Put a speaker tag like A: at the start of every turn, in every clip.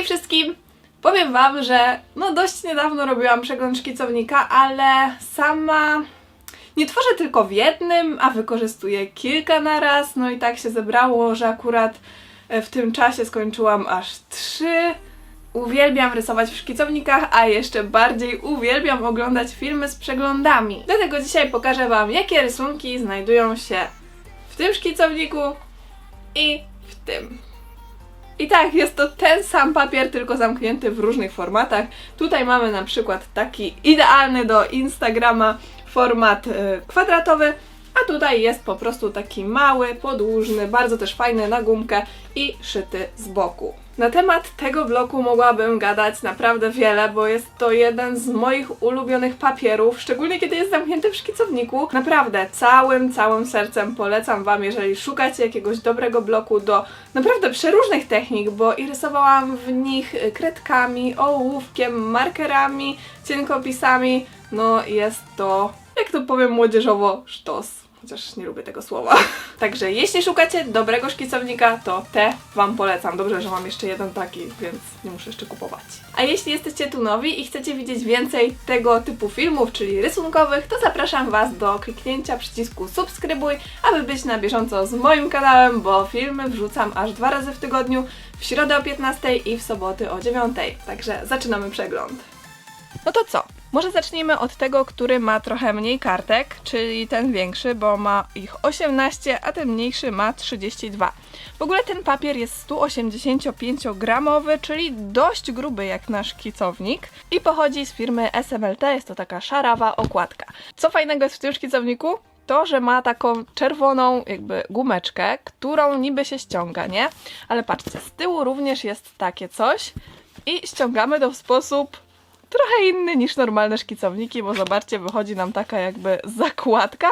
A: Hej wszystkim! Powiem Wam, że no dość niedawno robiłam przegląd szkicownika, ale sama nie tworzę tylko w jednym, a wykorzystuję kilka na raz. No i tak się zebrało, że akurat e, w tym czasie skończyłam aż trzy. Uwielbiam rysować w szkicownikach, a jeszcze bardziej uwielbiam oglądać filmy z przeglądami. Dlatego dzisiaj pokażę Wam, jakie rysunki znajdują się w tym szkicowniku i w tym. I tak, jest to ten sam papier, tylko zamknięty w różnych formatach. Tutaj mamy na przykład taki idealny do Instagrama format y, kwadratowy, a tutaj jest po prostu taki mały, podłużny, bardzo też fajny na gumkę i szyty z boku. Na temat tego bloku mogłabym gadać naprawdę wiele, bo jest to jeden z moich ulubionych papierów, szczególnie kiedy jest zamknięty w szkicowniku. Naprawdę całym, całym sercem polecam Wam, jeżeli szukacie jakiegoś dobrego bloku do naprawdę przeróżnych technik, bo i rysowałam w nich kredkami, ołówkiem, markerami, cienkopisami. No jest to, jak to powiem młodzieżowo, sztos. Chociaż nie lubię tego słowa. Także jeśli szukacie dobrego szkicownika, to te Wam polecam. Dobrze, że mam jeszcze jeden taki, więc nie muszę jeszcze kupować. A jeśli jesteście tu nowi i chcecie widzieć więcej tego typu filmów, czyli rysunkowych, to zapraszam Was do kliknięcia przycisku subskrybuj, aby być na bieżąco z moim kanałem, bo filmy wrzucam aż dwa razy w tygodniu, w środę o 15 i w soboty o 9. Także zaczynamy przegląd. No to co? Może zacznijmy od tego, który ma trochę mniej kartek, czyli ten większy, bo ma ich 18, a ten mniejszy ma 32. W ogóle ten papier jest 185-gramowy, czyli dość gruby jak nasz szkicownik i pochodzi z firmy SMLT, jest to taka szarawa okładka. Co fajnego jest w tym szkicowniku? To, że ma taką czerwoną jakby gumeczkę, którą niby się ściąga, nie? Ale patrzcie, z tyłu również jest takie coś i ściągamy to w sposób trochę inny niż normalne szkicowniki, bo zobaczcie, wychodzi nam taka jakby zakładka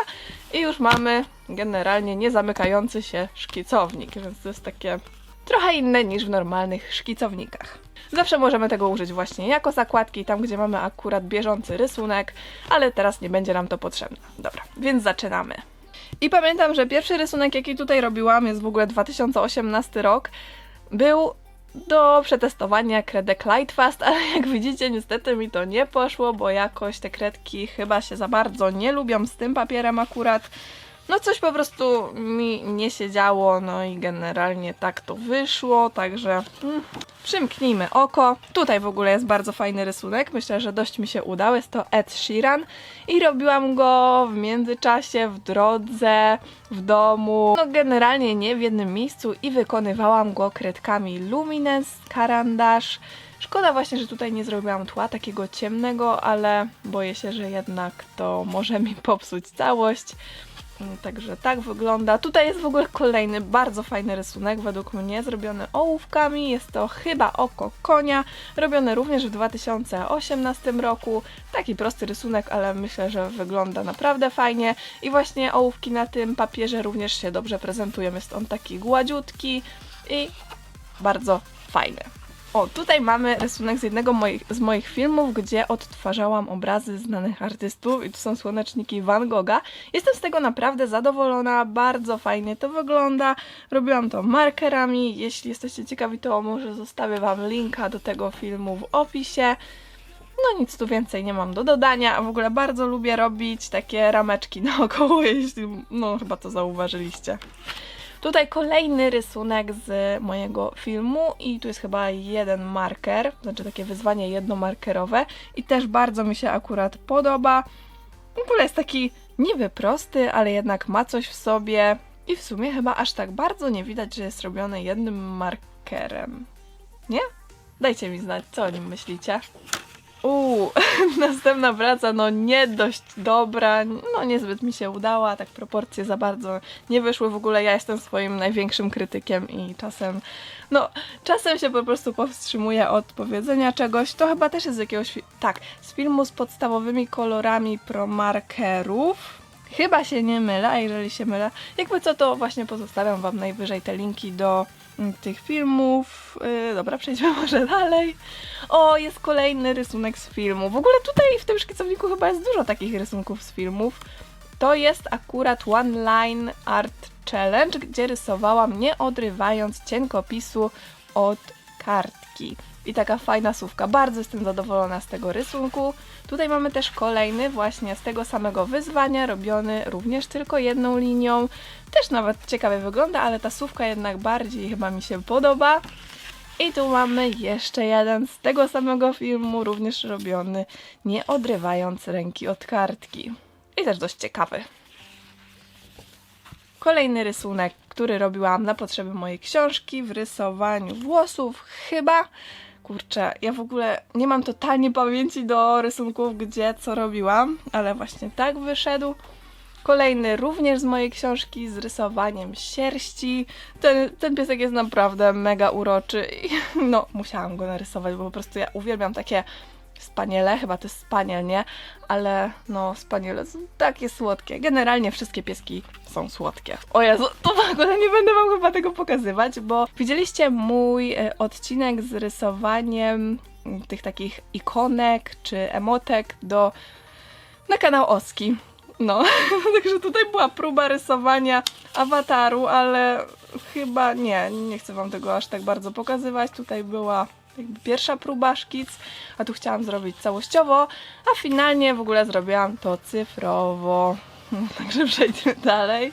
A: i już mamy generalnie niezamykający się szkicownik, więc to jest takie trochę inne niż w normalnych szkicownikach. Zawsze możemy tego użyć właśnie jako zakładki, tam gdzie mamy akurat bieżący rysunek, ale teraz nie będzie nam to potrzebne. Dobra, więc zaczynamy. I pamiętam, że pierwszy rysunek, jaki tutaj robiłam, jest w ogóle 2018 rok, był do przetestowania kredek Lightfast, ale jak widzicie niestety mi to nie poszło, bo jakoś te kredki chyba się za bardzo nie lubią z tym papierem akurat. No coś po prostu mi nie siedziało, no i generalnie tak to wyszło, także mm, przymknijmy oko. Tutaj w ogóle jest bardzo fajny rysunek, myślę, że dość mi się udał, jest to Ed Sheeran i robiłam go w międzyczasie, w drodze, w domu, no generalnie nie w jednym miejscu i wykonywałam go kredkami Lumines, karandasz. Szkoda właśnie, że tutaj nie zrobiłam tła takiego ciemnego, ale boję się, że jednak to może mi popsuć całość. Mm, Także tak wygląda. Tutaj jest w ogóle kolejny bardzo fajny rysunek, według mnie, zrobiony ołówkami. Jest to chyba oko konia, robiony również w 2018 roku. Taki prosty rysunek, ale myślę, że wygląda naprawdę fajnie. I właśnie ołówki na tym papierze również się dobrze prezentują. Jest on taki gładziutki i bardzo fajny. O, tutaj mamy rysunek z jednego moich, z moich filmów, gdzie odtwarzałam obrazy znanych artystów i tu są słoneczniki Van Gogha. Jestem z tego naprawdę zadowolona, bardzo fajnie to wygląda. Robiłam to markerami, jeśli jesteście ciekawi, to może zostawię Wam linka do tego filmu w opisie. No nic tu więcej nie mam do dodania, a w ogóle bardzo lubię robić takie rameczki naokoło, jeśli, no chyba to zauważyliście. Tutaj kolejny rysunek z mojego filmu i tu jest chyba jeden marker, znaczy takie wyzwanie jednomarkerowe i też bardzo mi się akurat podoba. W ogóle jest taki niby prosty, ale jednak ma coś w sobie i w sumie chyba aż tak bardzo nie widać, że jest robiony jednym markerem. Nie? Dajcie mi znać, co o nim myślicie. Uuu, następna praca, no nie dość dobra, no niezbyt mi się udała, tak proporcje za bardzo nie wyszły w ogóle. Ja jestem swoim największym krytykiem i czasem, no, czasem się po prostu powstrzymuję od powiedzenia czegoś. To chyba też jest z jakiegoś, tak, z filmu z podstawowymi kolorami promarkerów. Chyba się nie mylę, a jeżeli się mylę, jakby co, to właśnie pozostawiam Wam najwyżej te linki do tych filmów. Yy, dobra, przejdźmy może dalej. O, jest kolejny rysunek z filmu. W ogóle tutaj w tym szkicowniku chyba jest dużo takich rysunków z filmów. To jest akurat One Line Art Challenge, gdzie rysowałam nie odrywając cienkopisu od kartki. i taka fajna słówka. Bardzo jestem zadowolona z tego rysunku. Tutaj mamy też kolejny właśnie z tego samego wyzwania, robiony również tylko jedną linią. Też nawet ciekawie wygląda, ale ta słówka jednak bardziej chyba mi się podoba. I tu mamy jeszcze jeden z tego samego filmu, również robiony, nie odrywając ręki od kartki. I też dość ciekawy. Kolejny rysunek, który robiłam na potrzeby mojej książki w rysowaniu włosów, chyba. Kurczę, ja w ogóle nie mam totalnie pamięci do rysunków, gdzie co robiłam, ale właśnie tak wyszedł. Kolejny również z mojej książki z rysowaniem sierści. Ten, ten piesek jest naprawdę mega uroczy no, musiałam go narysować, bo po prostu ja uwielbiam takie spaniele, chyba to jest spaniel, nie? Ale no, spaniele są takie słodkie. Generalnie wszystkie pieski są słodkie. O Jezu, to w ogóle nie będę wam chyba tego pokazywać, bo widzieliście mój e, odcinek z rysowaniem tych takich ikonek czy emotek do na kanał Oski. No, także tutaj była próba rysowania awataru, ale chyba nie, nie chcę wam tego aż tak bardzo pokazywać. Tutaj była jakby pierwsza próba szkic, a tu chciałam zrobić całościowo, a finalnie w ogóle zrobiłam to cyfrowo. Także przejdźmy dalej.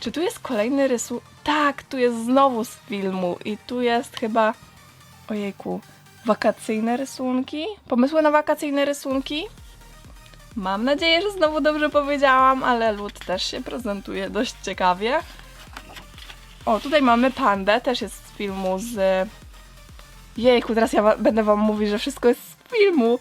A: Czy tu jest kolejny rysunek? Tak, tu jest znowu z filmu i tu jest chyba, ojejku, wakacyjne rysunki? Pomysły na wakacyjne rysunki? Mam nadzieję, że znowu dobrze powiedziałam, ale lód też się prezentuje dość ciekawie. O, tutaj mamy pandę, też jest z filmu z... Jejku, teraz ja będę wam mówić, że wszystko jest z filmu,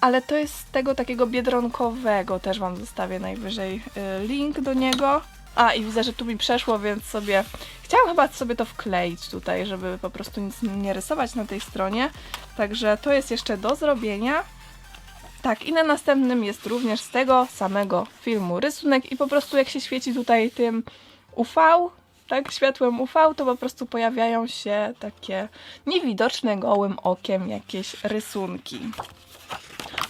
A: ale to jest z tego takiego biedronkowego, też wam zostawię najwyżej y, link do niego. A, i widzę, że tu mi przeszło, więc sobie... Chciałam chyba sobie to wkleić tutaj, żeby po prostu nic nie rysować na tej stronie. Także to jest jeszcze do zrobienia. Tak, i na następnym jest również z tego samego filmu rysunek i po prostu jak się świeci tutaj tym UV, tak, światłem UV, to po prostu pojawiają się takie niewidoczne gołym okiem jakieś rysunki.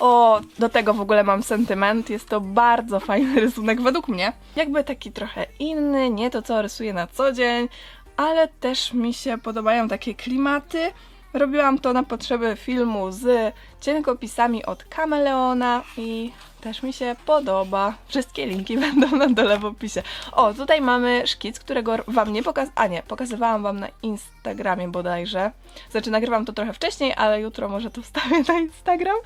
A: O, do tego w ogóle mam sentyment. Jest to bardzo fajny rysunek według mnie. Jakby taki trochę inny, nie to co rysuję na co dzień, ale też mi się podobają takie klimaty. Robiłam to na potrzeby filmu z cienkopisami od Kameleona i też mi się podoba. Wszystkie linki będą na dole w opisie. O, tutaj mamy szkic, którego wam nie pokaz... A nie, pokazywałam wam na Instagramie bodajże. Znaczy nagrywam to trochę wcześniej, ale jutro może to wstawię na Instagram.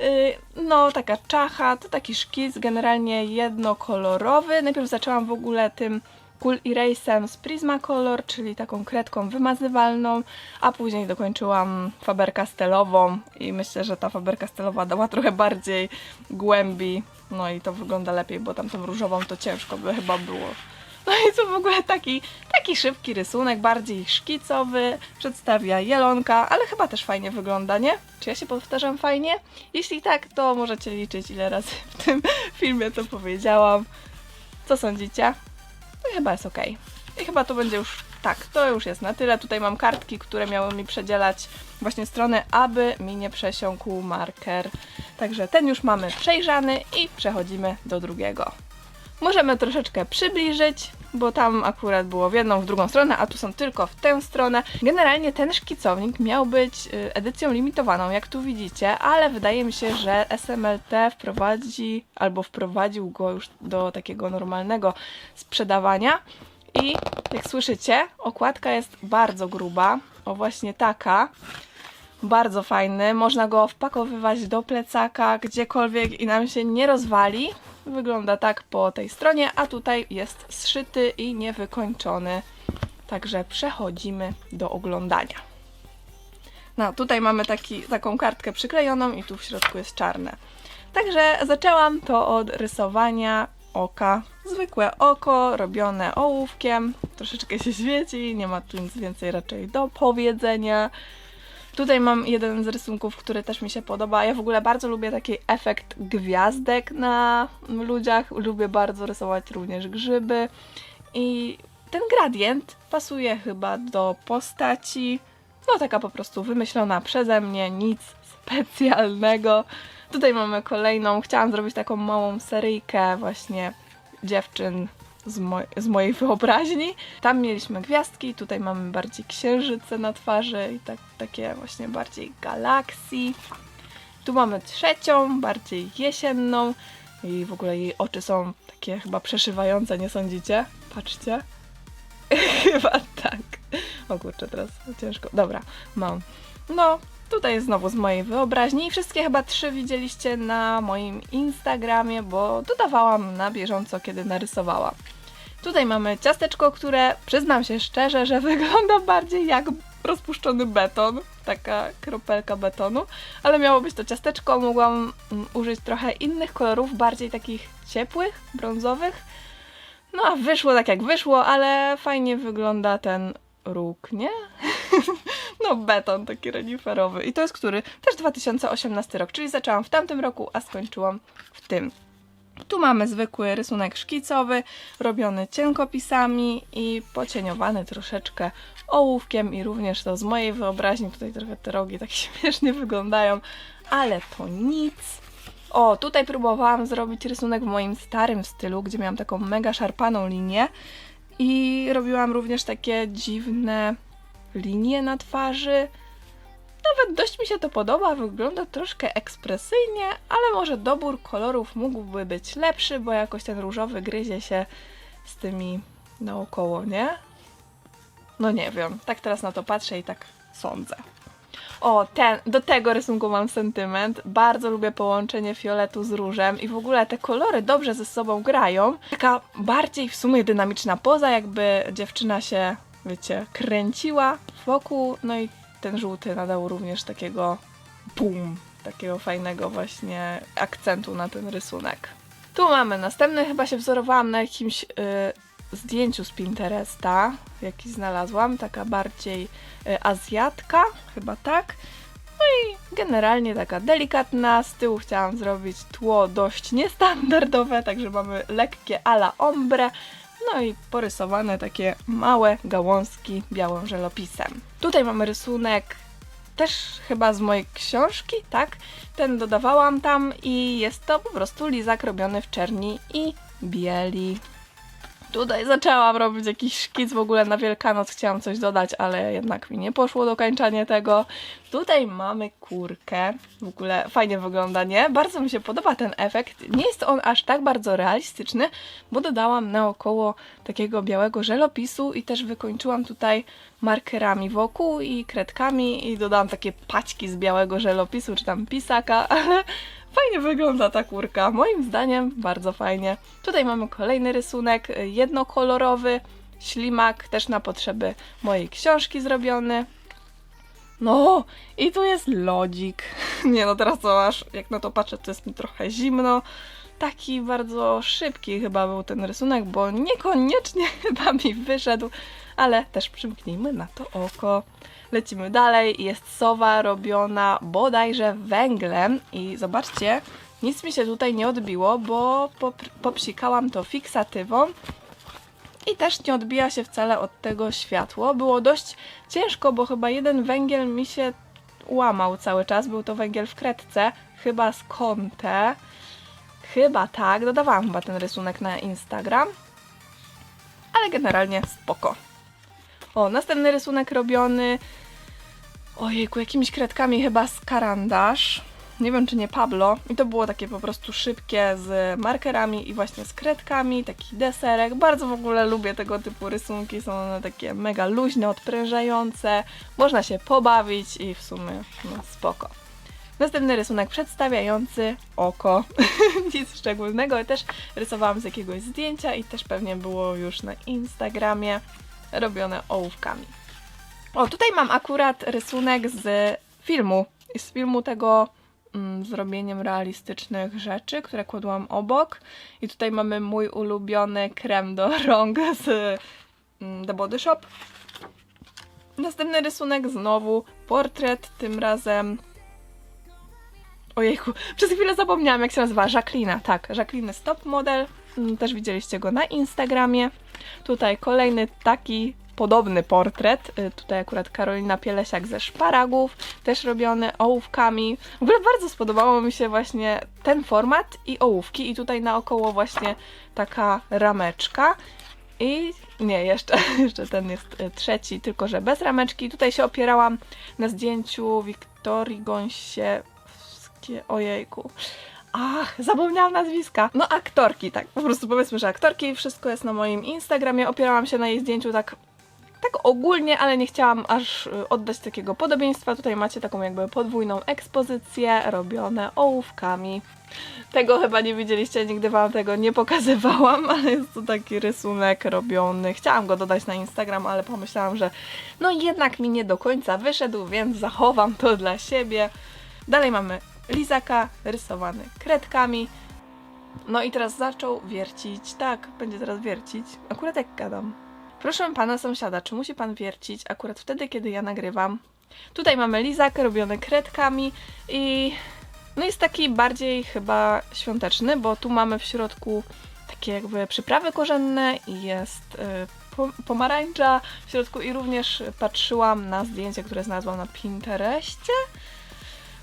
A: Yy, no, taka czacha, to taki szkic, generalnie jednokolorowy. Najpierw zaczęłam w ogóle tym Cool Erase'em z Prismacolor, czyli taką kredką wymazywalną, a później dokończyłam Faber-Castellową i myślę, że ta Faber-Castellowa dała trochę bardziej głębi, no i to wygląda lepiej, bo tamtą różową to ciężko by chyba było. No i to w ogóle taki, taki szybki rysunek, bardziej szkicowy, przedstawia jelonka, ale chyba też fajnie wygląda, nie? Czy ja się powtarzam fajnie? Jeśli tak, to możecie liczyć ile razy w tym filmie to powiedziałam. Co sądzicie? No chyba jest ok. I chyba to będzie już tak, to już jest na tyle. Tutaj mam kartki, które miały mi przedzielać właśnie strony, aby mi nie przesiąkł marker. Także ten już mamy przejrzany i przechodzimy do drugiego. Możemy troszeczkę przybliżyć, bo tam akurat było w jedną, w drugą stronę, a tu są tylko w tę stronę. Generalnie ten szkicownik miał być y, edycją limitowaną, jak tu widzicie, ale wydaje mi się, że SMLT wprowadzi albo wprowadził go już do takiego normalnego sprzedawania. I jak słyszycie, okładka jest bardzo gruba, o właśnie taka. Bardzo fajny, można go wpakowywać do plecaka, gdziekolwiek i nam się nie rozwali. Wygląda tak po tej stronie, a tutaj jest zszyty i niewykończony. Także przechodzimy do oglądania. No, tutaj mamy taki, taką kartkę przyklejoną i tu w środku jest czarne. Także zaczęłam to od rysowania oka. Zwykłe oko, robione ołówkiem. Troszeczkę się świeci, nie ma tu nic więcej raczej do powiedzenia. Tutaj mam jeden z rysunków, który też mi się podoba. Ja w ogóle bardzo lubię taki efekt gwiazdek na ludziach. Lubię bardzo rysować również grzyby. I ten gradient pasuje chyba do postaci. No taka po prostu wymyślona przeze mnie, nic specjalnego. Tutaj mamy kolejną. Chciałam zrobić taką małą seryjkę właśnie dziewczyn z, z mojej wyobraźni. Tam mieliśmy gwiazdki, tutaj mamy bardziej księżyce na twarzy i tak, takie właśnie bardziej galaksji. Tu mamy trzecią, bardziej jesienną i w ogóle jej oczy są takie chyba przeszywające, nie sądzicie? Patrzcie. chyba tak. O kurczę, teraz ciężko. Dobra, mam. No, tutaj znowu z mojej wyobraźni i wszystkie chyba trzy widzieliście na moim Instagramie, bo dodawałam na bieżąco, kiedy narysowałam. Tutaj mamy ciasteczko, które przyznam się szczerze, że wygląda bardziej jak rozpuszczony beton, taka kropelka betonu, ale miało być to ciasteczko, mogłam mm, użyć trochę innych kolorów, bardziej takich ciepłych, brązowych. No a wyszło tak jak wyszło, ale fajnie wygląda ten róg, nie? no beton taki reniferowy. I to jest który? Też 2018 rok, czyli zaczęłam w tamtym roku, a skończyłam w tym. Tu mamy zwykły rysunek szkicowy, robiony cienkopisami i pocieniowany troszeczkę ołówkiem i również to z mojej wyobraźni. Tutaj trochę te rogi tak śmiesznie wyglądają, ale to nic. O, tutaj próbowałam zrobić rysunek w moim starym stylu, gdzie miałam taką mega szarpaną linię i robiłam również takie dziwne linie na twarzy. Nawet dość mi się to podoba, wygląda troszkę ekspresyjnie, ale może dobór kolorów mógłby być lepszy, bo jakoś ten różowy gryzie się z tymi naokoło, nie? No nie wiem, tak teraz na to patrzę i tak sądzę. O, ten, do tego rysunku mam sentyment. Bardzo lubię połączenie fioletu z różem i w ogóle te kolory dobrze ze sobą grają. Taka bardziej w sumie dynamiczna poza, jakby dziewczyna się, wiecie, kręciła wokół, no i ten żółty nadał również takiego bum, takiego fajnego właśnie akcentu na ten rysunek. Tu mamy następny, chyba się wzorowałam na jakimś y, zdjęciu z Pinteresta, jaki znalazłam, taka bardziej y, azjatka, chyba tak. No i generalnie taka delikatna, z tyłu chciałam zrobić tło dość niestandardowe, także mamy lekkie ala ombre, no i porysowane takie małe gałązki białym żelopisem. Tutaj mamy rysunek też chyba z mojej książki, tak? Ten dodawałam tam i jest to po prostu lizak robiony w czerni i bieli. Tutaj zaczęłam robić jakiś szkic w ogóle na Wielkanoc, chciałam coś dodać, ale jednak mi nie poszło dokańczanie tego. Tutaj mamy kurkę, w ogóle fajnie wygląda, nie? Bardzo mi się podoba ten efekt. Nie jest on aż tak bardzo realistyczny, bo dodałam naokoło takiego białego żelopisu i też wykończyłam tutaj markerami wokół i kredkami i dodałam takie paćki z białego żelopisu, czy tam pisaka, ale fajnie wygląda ta kurka. Moim zdaniem bardzo fajnie. Tutaj mamy kolejny rysunek, y, jednokolorowy, ślimak, też na potrzeby mojej książki zrobiony. No, i tu jest lodzik. Nie no, teraz to aż, jak na to patrzę, to jest mi trochę zimno. Taki bardzo szybki chyba był ten rysunek, bo niekoniecznie chyba mi wyszedł, ale też przymknijmy na to oko. Lecimy dalej. Jest sowa robiona bodajże węglem i zobaczcie, nic mi się tutaj nie odbiło, bo pop- popsikałam to fiksatywą i też nie odbija się wcale od tego światło. Było dość ciężko, bo chyba jeden węgiel mi się łamał cały czas. Był to węgiel w kredce, chyba z Conte. Chyba tak. Dodawałam chyba ten rysunek na Instagram. Ale generalnie spoko. O, następny rysunek robiony ojejku, jakimiś kredkami chyba z karandasz. Nie wiem, czy nie Pablo. I to było takie po prostu szybkie z markerami i właśnie z kredkami, taki deserek. Bardzo w ogóle lubię tego typu rysunki. Są one takie mega luźne, odprężające. Można się pobawić i w sumie no, spoko. Następny rysunek przedstawiający oko. Nic szczególnego. Też rysowałam z jakiegoś zdjęcia i też pewnie było już na Instagramie robione ołówkami. O, tutaj mam akurat rysunek z filmu. Z filmu tego mm, z robieniem realistycznych rzeczy, które kładłam obok. I tutaj mamy mój ulubiony krem do rąk z mm, The Body Shop. Następny rysunek znowu portret, tym razem Ojejku, przez chwilę zapomniałam jak się nazywa. Jacqueline, tak. Jacqueline Stop Model. Mm, Też widzieliście go na Instagramie. Tutaj kolejny taki podobny portret. Y, Tutaj akurat Karolina Pielesiak ze szparagów, też robiony ołówkami. W ogóle bardzo spodobało mi się właśnie ten format i ołówki i tutaj naokoło właśnie taka rameczka. I nie, jeszcze, jeszcze ten jest y, trzeci, tylko że bez rameczki. Tutaj się opierałam na zdjęciu Wiktorii Gąsiewskiej. Ojejku. Ach, zapomniałam nazwiska. No aktorki, tak. Po prostu powiedzmy, że aktorki. Wszystko jest na moim Instagramie. Opierałam się na jej zdjęciu tak tak ogólnie, ale nie chciałam aż y, oddać takiego podobieństwa. Tutaj macie taką jakby podwójną ekspozycję, robione ołówkami. Tego chyba nie widzieliście, nigdy wam tego nie pokazywałam, ale jest to taki rysunek robiony. Chciałam go dodać na Instagram, ale pomyślałam, że no jednak mi nie do końca wyszedł, więc zachowam to dla siebie. Dalej mamy lizaka rysowany kredkami. No i teraz zaczął wiercić. Tak, będzie teraz wiercić. Akurat jak gadam. Proszę pana sąsiada, czy musi pan wiercić akurat wtedy, kiedy ja nagrywam? Tutaj mamy lizak robiony kredkami i no jest taki bardziej chyba świąteczny, bo tu mamy w środku takie jakby przyprawy korzenne i jest y, po- pomarańcza w środku i również patrzyłam na zdjęcie, które znalazłam na Pinterestie.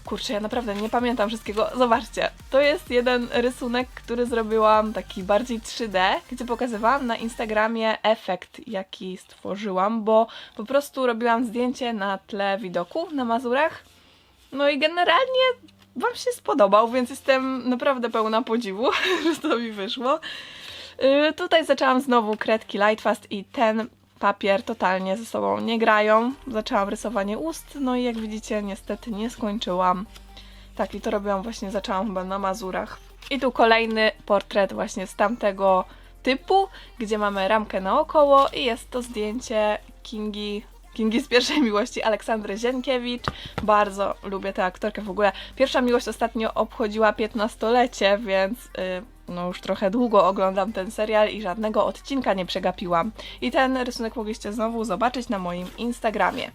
A: Kurczę, ja naprawdę nie pamiętam wszystkiego. Zobaczcie, to jest jeden rysunek, który zrobiłam taki bardziej 3D, gdzie pokazywałam na Instagramie efekt, jaki stworzyłam, bo po prostu robiłam zdjęcie na tle widoku na Mazurach. No i generalnie Wam się spodobał, więc jestem naprawdę pełna podziwu, że to mi wyszło. Yy, tutaj zaczęłam znowu kredki Lightfast i ten papier totalnie ze sobą nie grają. Zaczęłam rysowanie ust, no i jak widzicie niestety nie skończyłam. Tak, i to robiłam właśnie, zaczęłam chyba na Mazurach. I tu kolejny portret właśnie z tamtego typu, gdzie mamy ramkę naokoło i jest to zdjęcie Kingi Kingi z pierwszej miłości Aleksandry Zienkiewicz. Bardzo lubię tę aktorkę w ogóle. Pierwsza miłość ostatnio obchodziła 15-lecie, więc y, no już trochę długo oglądam ten serial i żadnego odcinka nie przegapiłam. I ten rysunek mogliście znowu zobaczyć na moim Instagramie.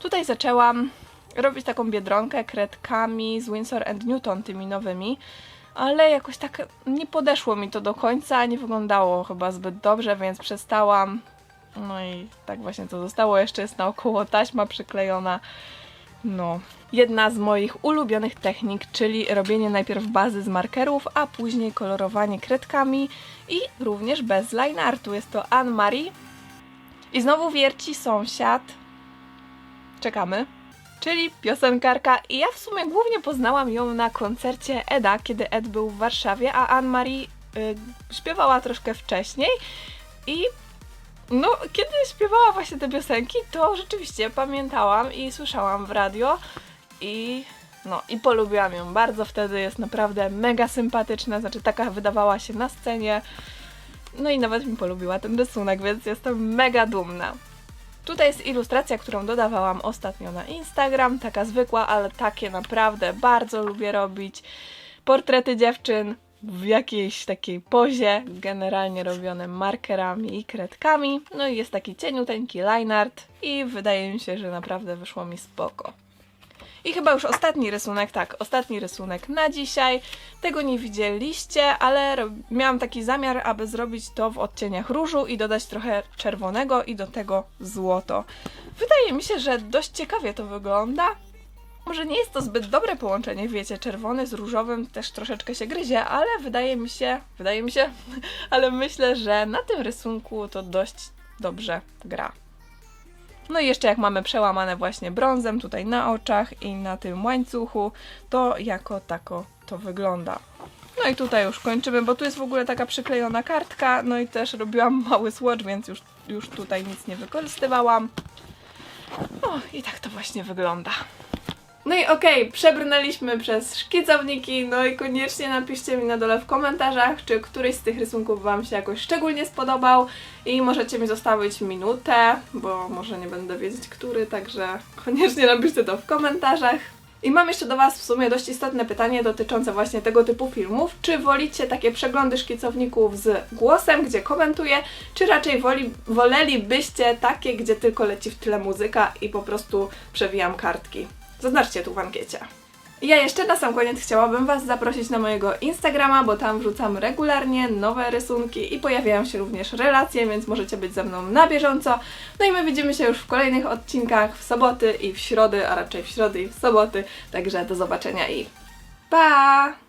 A: Tutaj zaczęłam robić taką biedronkę kredkami z Winsor Newton, tymi nowymi. Ale jakoś tak nie podeszło mi to do końca, nie wyglądało chyba zbyt dobrze, więc przestałam. No i tak właśnie to zostało. Jeszcze jest naokoło taśma przyklejona. No. Jedna z moich ulubionych technik, czyli robienie najpierw bazy z markerów, a później kolorowanie kredkami i również bez line artu. Jest to Anne-Marie. I znowu wierci sąsiad. Czekamy. Czyli piosenkarka. I ja w sumie głównie poznałam ją na koncercie Eda, kiedy Ed był w Warszawie, a Anne-Marie y, śpiewała troszkę wcześniej. I no, kiedy śpiewała właśnie te piosenki, to rzeczywiście pamiętałam i słyszałam w radio i no i polubiłam ją bardzo. Wtedy jest naprawdę mega sympatyczna, znaczy taka wydawała się na scenie. No i nawet mi polubiła ten rysunek, więc jestem mega dumna. Tutaj jest ilustracja, którą dodawałam ostatnio na Instagram, taka zwykła, ale takie naprawdę bardzo lubię robić. Portrety dziewczyn w jakiejś takiej pozie, generalnie robione markerami i kredkami. No i jest taki cieniuteńki line art i wydaje mi się, że naprawdę wyszło mi spoko. I chyba już ostatni rysunek, tak, ostatni rysunek na dzisiaj. Tego nie widzieliście, ale miałam taki zamiar, aby zrobić to w odcieniach różu i dodać trochę czerwonego i do tego złoto. Wydaje mi się, że dość ciekawie to wygląda. Może nie jest to zbyt dobre połączenie, wiecie, czerwony z różowym też troszeczkę się gryzie, ale wydaje mi się, wydaje mi się, ale myślę, że na tym rysunku to dość dobrze gra. No i jeszcze jak mamy przełamane właśnie brązem tutaj na oczach i na tym łańcuchu, to jako tako to wygląda. No i tutaj już kończymy, bo tu jest w ogóle taka przyklejona kartka, no i też robiłam mały swatch, więc już, już tutaj nic nie wykorzystywałam. O, i tak to właśnie wygląda. No i okej, przebrnęliśmy przez szkicowniki, no i koniecznie napiszcie mi na dole w komentarzach, czy któryś z tych rysunków Wam się jakoś szczególnie spodobał i możecie mi zostawić minutę, bo może nie będę wiedzieć który, także koniecznie napiszcie to w komentarzach. I mam jeszcze do Was w sumie dość istotne pytanie dotyczące właśnie tego typu filmów. Czy wolicie takie przeglądy szkicowników z głosem, gdzie komentuję, czy raczej woli, wolelibyście takie, gdzie tylko leci w tle muzyka i po prostu przewijam kartki? Zaznaczcie tu w ankiecie. Ja jeszcze na sam koniec chciałabym Was zaprosić na mojego Instagrama, bo tam wrzucam regularnie nowe rysunki i pojawiają się również relacje, więc możecie być ze mną na bieżąco. No i my widzimy się już w kolejnych odcinkach w soboty i w środy, a raczej w środy i w soboty. Także do zobaczenia i pa!